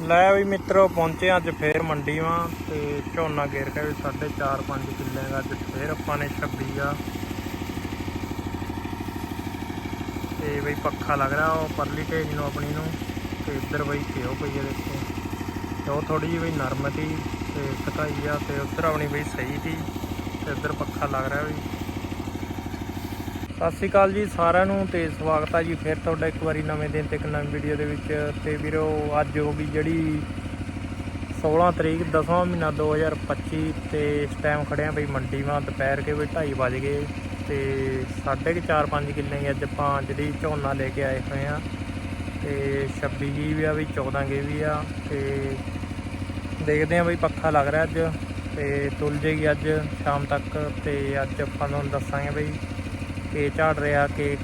ਲੈ ਵੀ ਮਿੱਤਰੋ, ਪਹੁੰਚੇ ਅੱਜ ਫੇਰ ਮੰਡੀ ਵਾਂ ਤੇ ਝੋਨਾ ਗੇਰ ਕੇ ਵੀ 4.5 5 ਕਿੱਲੇ ਦਾ ਅੱਜ ਫੇਰ ਆਪਾਂ ਨੇ 26 ਆ। ਤੇ ਬਈ ਪੱਖਾ ਲੱਗ ਰਿਹਾ ਉਹ, ਪਰਲੀ ਢੇਜ ਨੂੰ ਆਪਣੀ ਨੂੰ ਤੇ ਇੱਧਰ ਬਈ ਘਿਓ ਪਈ ਆ ਦੇਖੋ। ਤੇ ਉਹ ਥੋੜੀ ਜਿਹੀ ਬਈ ਨਰਮ ਸੀ ਤੇ ਸਕਾਈ ਆ ਤੇ ਉੱਧਰ ਆਪਣੀ ਬਈ ਸਹੀ ਸੀ ਤੇ ਇੱਧਰ ਪੱਖਾ ਲੱਗ ਰਿਹਾ ਵੀ। ਸਤਿ ਸ਼੍ਰੀ ਅਕਾਲ ਜੀ, ਸਾਰਿਆਂ ਨੂੰ ਤੇ ਸਵਾਗਤ ਆ ਜੀ ਫਿਰ ਤੁਹਾਡਾ ਇੱਕ ਵਾਰੀ ਨਵੇਂ ਦਿਨ ਤੇ ਇੱਕ ਨਵੀਂ ਵੀਡੀਓ ਦੇ ਵਿੱਚ। ਤੇ ਵੀਰੋ, ਅੱਜ ਹੋ ਗਈ ਜਿਹੜੀ 16 ਤਰੀਕ 10ਵਾਂ ਮਹੀਨਾ 2025 ਤੇ ਇਸ ਟਾਈਮ ਖੜਿਆ ਬਈ ਮੰਡੀ ਵਾਂ, ਦੁਪਹਿਰ ਕੇ ਵੀ 2:30 ਵਜ ਗਏ ਤੇ ਸਾਢੇ ਕੁ 4-5 ਕਿੱਲੇ ਹੀ ਅੱਜ ਆਪਾਂ ਜਿਹੜੀ ਝੋਨਾ ਲੈ ਕੇ ਆਏ ਹੋਏ ਆ। ਤੇ 26 ਜੀ ਵੀ ਆ ਵੀ 14 ਗੇ ਵੀ ਆ ਤੇ ਦੇਖਦੇ ਆ ਬਈ ਪੱਖਾ ਲੱਗ ਰਿਹਾ ਅੱਜ ਤੇ ਤੁਲ ਜੇਗੀ ਅੱਜ ਸ਼ਾਮ ਤੱਕ ਤੇ ਅੱਜ ਆਪਾਂ ਤੁਹਾਨੂੰ ਦੱਸਾਂਗੇ ਬਈ ਕੇ ਝਾੜ ਰਿਹਾ, ਕਿ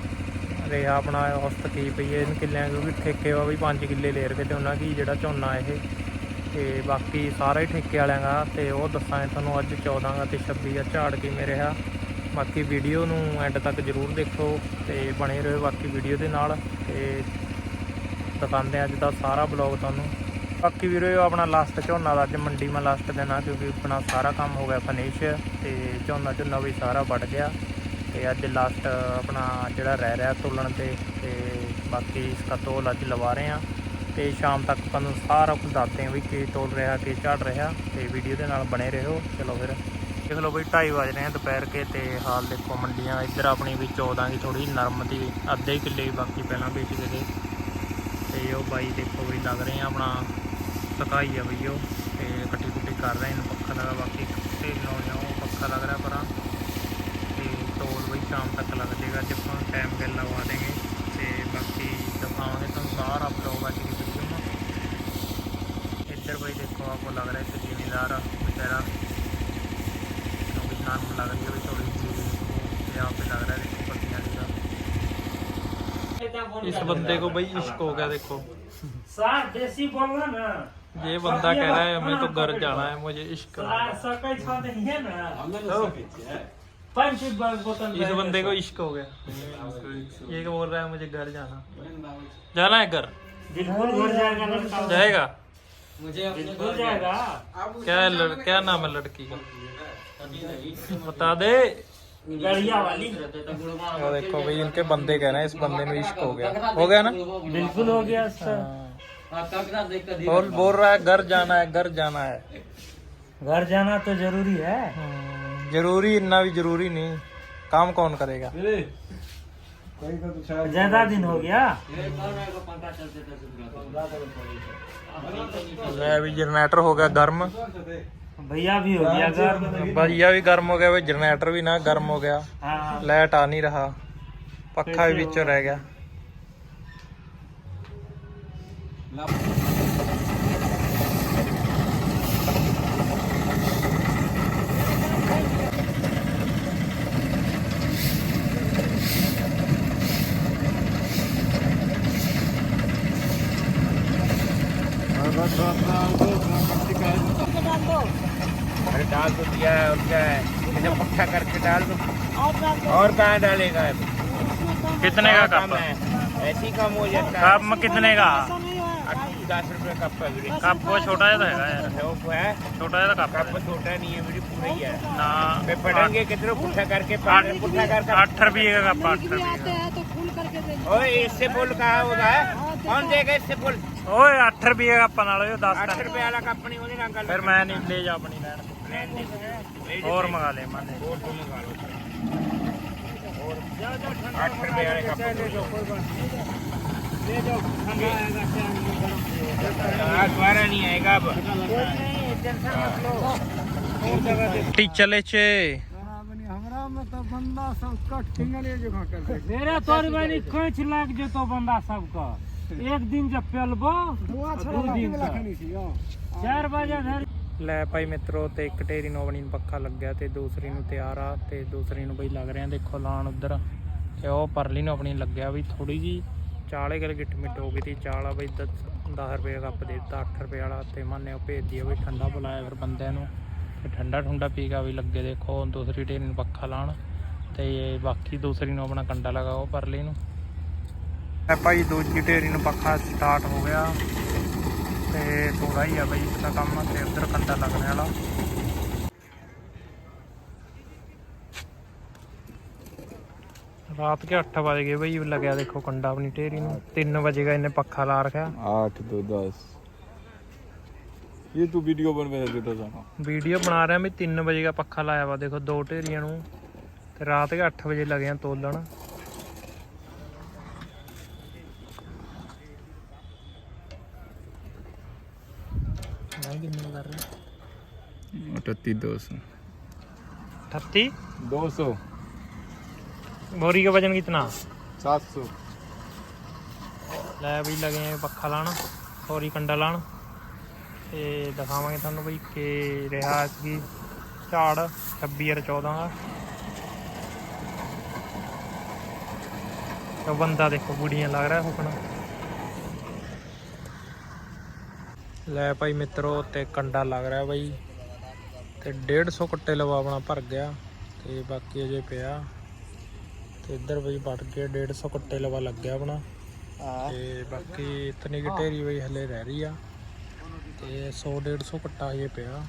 ਰਿਹਾ ਆਪਣਾ ਔਸਤ ਕੀ ਪਈ ਹੈ, ਇਹਨਾਂ ਕਿੱਲਿਆਂ ਕਿਉਂਕਿ ਠੇਕੇ ਵਾ ਵੀ 5 ਕਿੱਲੇ ਲੈ ਰਕੇ ਤੇ ਉਹਨਾਂ ਕੀ ਜਿਹੜਾ ਝੋਨਾ ਇਹ। ਤੇ ਬਾਕੀ ਸਾਰਾ ਹੀ ਠੇਕੇ ਵਾਲਿਆਂ ਦਾ ਤੇ ਉਹ ਦੱਸਾਂਗੇ ਤੁਹਾਨੂੰ ਅੱਜ 14 ਅਤੇ ਤੇ 26 ਆ ਝਾੜ ਕਿਵੇਂ ਰਿਹਾ। ਬਾਕੀ ਵੀਡੀਓ ਨੂੰ ਐਂਡ ਤੱਕ ਜਰੂਰ ਦੇਖੋ ਤੇ ਬਣੇ ਰਹੋ ਬਾਕੀ ਵੀਡੀਓ ਦੇ ਨਾਲ ਤੇ ਦਿਖਾਉਂਦੇ ਹਾਂ ਅੱਜ ਦਾ ਸਾਰਾ ਬਲੌਗ ਤੁਹਾਨੂੰ। ਬਾਕੀ ਵੀਰੋ, ਇਹ ਆਪਣਾ ਲਾਸਟ ਝੋਨਾ ਦਾ ਅੱਜ ਮੰਡੀ ਮੈਂ ਲਾਸਟ ਦੇਣਾ ਕਿਉਂਕਿ ਆਪਣਾ ਸਾਰਾ ਕੰਮ ਹੋ ਗਿਆ ਫਨਿਸ਼ ਤੇ ਝੋਨਾ ਝੋਨਾ ਵੀ ਸਾਰਾ ਵੱਢ ਗਿਆ। ਤੇ ਅੱਜ ਲਾਸਟ ਆਪਣਾ ਜਿਹੜਾ ਰਹਿ ਰਿਹਾ ਤੋਲਣ ਤੇ ਤੇ ਬਾਕੀ ਇਸਕਾ ਤੋਲ ਅੱਜ ਲਵਾ ਰਹੇ ਆ ਤੇ ਸ਼ਾਮ ਤੱਕ ਤੁਹਾਨੂੰ ਸਾਰਾ ਕੁਝ ਦੱਸਦੇ ਆ ਵੀ ਕੀ ਤੋਲ ਰਿਹਾ, ਕੀ ਝੜ ਰਿਹਾ, ਤੇ ਵੀਡੀਓ ਦੇ ਨਾਲ ਬਣੇ ਰਹੋ। ਚਲੋ ਫਿਰ। ਦੇਖ ਲਓ ਬਈ 2:30 ਵਜ ਰਹੇ ਆ ਦੁਪਹਿਰ ਕੇ ਤੇ ਹਾਲ ਦੇਖੋ ਮੰਡੀਆਂ ਇੱਧਰ ਆਪਣੀ ਵੀ 14 ਦੀ ਥੋੜੀ ਨਰਮ ਦੀ, ਅੱਧੇ ਕਿੱਲੇ ਬਾਕੀ ਪਹਿਲਾਂ ਵੇਚ ਗਏ ਤੇ ਤੇ ਉਹ ਬਾਈ ਦੇਖੋ ਵੀ ਲੱਗ ਰਹੇ ਆ ਆਪਣਾ ਸਕਾਈ ਆ ਬਈ ਉਹ। ਤੇ ਕੱਟੀ ਕੁੱਟੀ ਕਰ ਰਹੇ ਨੇ ਪੱਖਾ ਲਗਾ ਬਾਕੀ, ਤੇ ਲਾਉਣੇ ਉਹ ਪੱਖਾ ਲੱਗ ਰਿਹਾ इस बंदे को भाई इश्क हो गया देखो। देसी ये बंदा कह रहा है हमें तो घर जाना है मुझे इश्क तो इस बंदे को इश्क हो गया। ये बोल रहा है मुझे घर जाना जाना है घर? जाएगा? जाएगा। बिल्कुल जाएगा क्या है लड़, क्या नाम है लड़की का? बता दे। वाली। वो देखो भाई इनके बंदे कह रहे हैं इस बंदे में इश्क हो गया। हो गया ना? बिल्कुल हो गया सर हाँ। बोल बोल रहा है घर जाना है घर जाना है। घर जाना तो ज़रूरी है। हम्म, ज़रूरी इतना भी ज़रूरी नहीं। काम कौन करेगा? ज्यादा दिन हो गया ਲੈ ਵੀ ਜਨਰੇਟਰ ਹੋ ਗਿਆ ਗਰਮ भैया भी हो गया घर ਭਈਆ ਵੀ ਗਰਮ ਹੋ ਗਿਆ ਵੀ ਜਨਰੇਟਰ ਵੀ ਨਾ ਗਰਮ ਹੋ ਗਿਆ हाँ ਲਾਈਟ ਆ ਨਹੀਂ ਰਹਾ ਪੱਖਾ ਵੀ ਵਿੱਚੋਂ ਰਹਿ ਗਿਆ अरे डाल तो दिया है और क्या है? इसे पक्का करके डाल दो। और कहाँ डालेगा? कितने का कप? है। ऐसी कम हो जाता है। कप कितने का? दस रुपये कप कप वो छोटा तो है है छोटा है कप कप छोटा नहीं है मेरी पूरा ही है। ना। पढ़ेंगे कितने करके करके आठ रुपये का कप आठ रुपये और इससे फुल कहा होगा? कौन देगा इससे फुल? ਓਏ 8 ਰੁਪਏ ਦਾ ਕੱਪ ਨਾਲ ਉਹ 10 आठ रुपए वाला कप नहीं होने ना ਫਿਰ ਮੈਂ ਨਹੀਂ ਲੈ ਜਾ ਆਪਣੀ ਲੈਣ ਹੋਰ ਮੰਗਾ ਲੈ ਮਾਨੇ और तुम निकालो आठ रुपए वाले कप हाँ, दोबारा नहीं आएगा अब टी चले छे मेरा तोर वाली खोच लाग जेतो बंदा सबका एक একদিন যে পেলবো দুদিন ਚਾਰ ਵਜੇ ਫਿਰ ਲੈ ਭਾਈ ਮਿੱਤਰੋ ਤੇ ਇੱਕ ਢੇਰੀ ਨੂੰ ਆਪਣੀ ਪੱਖਾ ਲੱਗਿਆ ਤੇ ਦੂਸਰੀ ਨੂੰ ਤਿਆਰ ਆ ਤੇ ਦੂਸਰੀ ਨੂੰ ਬਈ ਲੱਗ ਰਿਹਾ ਦੇਖੋ ਲਾਣ ਉਧਰ। ਤੇ ਉਹ ਪਰਲੀ ਨੂੰ ਆਪਣੀ ਲੱਗਿਆ ਵੀ ਥੋੜੀ ਜੀ ਚਾਲੇ ਗੱਲ ਗਿੱਟ ਮਿੱਟ ਹੋ ਗਈ ਤੀ। ਚਾਲ ਆ ਬਈ 10 ਰੁਪਏ ਦਾ ਕੱਪ ਦੇ ਦਿੱਤਾ 8 ਰੁਪਏ ਵਾਲਾ ਤੇ ਮੰਨੇ ਉਹ ਭੇਜ ਦਿਆ ਬਈ ਠੰਡਾ ਬੁਲਾਇਆ ਫਿਰ ਬੰਦਿਆਂ ਨੂੰ। ਤੇ ਠੰਡਾ ਠੁੰਡਾ ਪੀ ਕੇ ਵੀ ਲੱਗੇ ਦੇਖੋ ਦੂਸਰੀ ਢੇਰੀ ਨੂੰ ਪੱਖਾ ਲਾਣ। ਤੇ ਬਾਕੀ ਦੂਸਰੀ ਨੂੰ ਆਪਣਾ ਕੰਡਾ ਲਗਾਓ ਪਰਲੀ ਨੂੰ। ਐ ਭਾਈ ਦੂਜੀ ਢੇਰੀ ਨੂੰ ਪੱਖਾ ਸਟਾਰਟ ਹੋ ਗਿਆ। ਤੇ ਥੋੜਾ ਹੀ ਆ ਬਈ ਇਸ ਦਾ ਕੰਮ ਤੇ ਉਧਰ ਕੰਡਾ ਲੱਗਣ ਵਾਲਾ। ਰਾਤ ਕੇ 8 ਵਜੇ ਗਏ ਬਈ ਲੱਗਿਆ ਦੇਖੋ ਕੰਡਾ ਆਪਣੀ ਢੇਰੀ ਨੂੰ। 3 ਵਜੇ ਦਾ ਇਹਨੇ ਪੱਖਾ ਲਾ ਰਖਿਆ। 8 ਤੋਂ 10 ਇਹ ਤੂੰ ਵੀਡੀਓ ਬਣਾ ਰਿਹਾ ਦਿੱਤਾ ਜਾਣਾ। ਵੀਡੀਓ ਬਣਾ ਰਿਹਾ ਮੈਂ 3 ਵਜੇ ਦਾ ਪੱਖਾ ਲਾਇਆ ਵਾ। ਦੇਖੋ ਦੋ ਢੇਰੀਆਂ ਨੂੰ। ਤੇ ਰਾਤ ਕੇ 8 ਵਜੇ ਲੱਗਿਆ ਤੋਲਣ। ਨਹੀਂ ਕਿੰਨੇ ਕਰ ਰਹੇ अठत्तीस दो सौ 38 दो सौ बोरी का वजन कितना सात सौ ਲੈ ਬਈ ਲਗੇ ਆ ਪੱਖਾ ਲਾਣ ਸੌਰੀ ਕੰਡਾ ਲਾਣ ਤੇ ਦਿਖਾਵਾਂਗੇ ਤੁਹਾਨੂੰ ਬਈ ਕਿ ਰਿਹਾ ਸੀ ਝਾੜ 26 ਔਰ 14 ਦਾ ਤੇ ਬੰਦਾ ਦੇਖੋ ਬੁੜੀਆਂ ਲੱਗ ਰਿਹਾ ਹੁਕਣ ਲੈ ਭਾਈ ਮਿੱਤਰੋ ਤੇ ਕੰਡਾ ਲੱਗ ਰਿਹਾ ਬਾਈ। ਤੇ 150 ਕੱਟੇ ਲਵਾ ਆਪਣਾ ਭਰ ਗਿਆ ਤੇ ਬਾਕੀ ਅਜੇ ਪਿਆ। ਤੇ ਇੱਧਰ ਬਈ ਵੱਟ ਕੇ 150 ਕੱਟੇ ਲਵਾ ਲੱਗਿਆ ਆਪਣਾ। ਤੇ ਬਾਕੀ ਇਤਨੀ ਕਿ ਢੇਰੀ ਬਈ ਹਲੇ ਰਹਿ ਰਹੀ ਆ। ਤੇ 100 150 ਕੱਟਾ ਹਜੇ ਪਿਆ।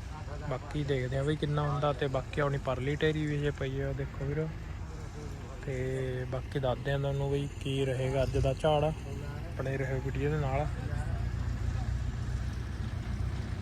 ਬਾਕੀ ਦੇਖਦੇ ਆ ਬਈ ਕਿੰਨਾ ਹੁੰਦਾ ਤੇ ਬਾਕੀ ਆਪਣੀ ਪਰਲੀ ਢੇਰੀ ਵੀ ਜੇ ਪਈ ਆ ਦੇਖੋ ਵੀਰ। ਤੇ ਬਾਕੀ ਦੱਸਦੇ ਆ ਤੁਹਾਨੂੰ ਬਈ ਕੀ ਰਹੇਗਾ ਅੱਜ ਦਾ ਝਾੜ ਆਪਣੇ ਰਹੇ ਵੀਡੀਓ ਦੇ ਨਾਲ।